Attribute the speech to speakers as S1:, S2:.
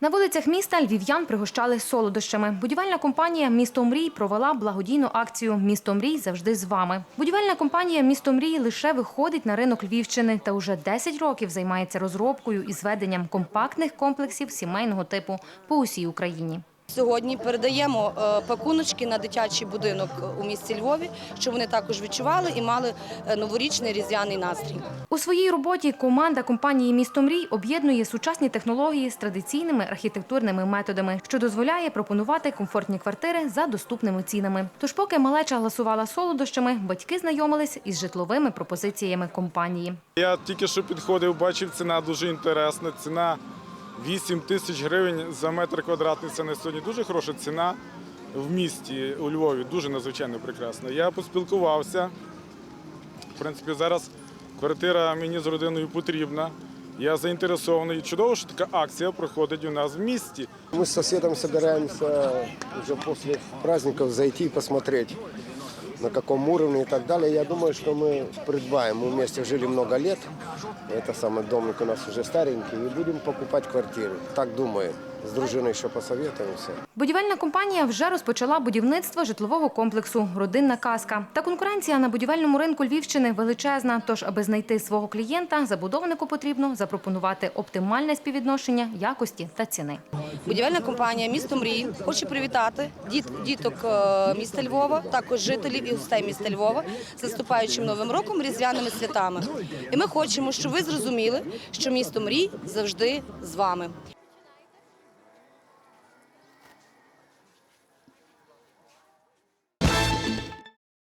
S1: На вулицях міста львів'ян пригощали солодощами. Будівельна компанія Місто мрій провела благодійну акцію Місто мрій завжди з вами. Будівельна компанія Місто мрій лише виходить на ринок Львівщини та уже 10 років займається розробкою і зведенням компактних комплексів сімейного типу по усій Україні.
S2: Сьогодні передаємо е, пакуночки на дитячий будинок у місті Львові, щоб вони також відчували і мали е, новорічний різдвяний настрій.
S1: У своїй роботі команда компанії Місто мрій об'єднує сучасні технології з традиційними архітектурними методами, що дозволяє пропонувати комфортні квартири за доступними цінами. Тож, поки малеча гласувала солодощами, батьки знайомились із житловими пропозиціями компанії.
S3: Я тільки що підходив, бачив, ціна дуже інтересна. Ціна 8 тисяч гривень за метр квадратний. Це на сьогодні дуже хороша ціна в місті у Львові. Дуже надзвичайно прекрасна. Я поспілкувався. В принципі, зараз квартира мені з родиною потрібна. Я заінтересований. Чудово, що така акція проходить у нас в місті.
S4: Мы с соседом собираемся уже после праздников зайти и посмотреть, на каком уровне и так далее. Я думаю, что мы придбаем. Мы вместе жили много лет. Это самый домик у нас уже старенький. И будем покупать квартиру. Так думаю. С дружиной еще посоветуемся.
S1: Будівельна компанія вже розпочала будівництво житлового комплексу Родинна казка. Та конкуренція на будівельному ринку Львівщини величезна. Тож, аби знайти свого клієнта, забудовнику потрібно запропонувати оптимальне співвідношення якості та ціни.
S2: Будівельна компанія Місто мрій хоче привітати діт, діток е, міста Львова, також жителів і гостей міста Львова з наступаючим новим роком, різдвяними святами. І ми хочемо, щоб ви зрозуміли, що місто мрій завжди з вами.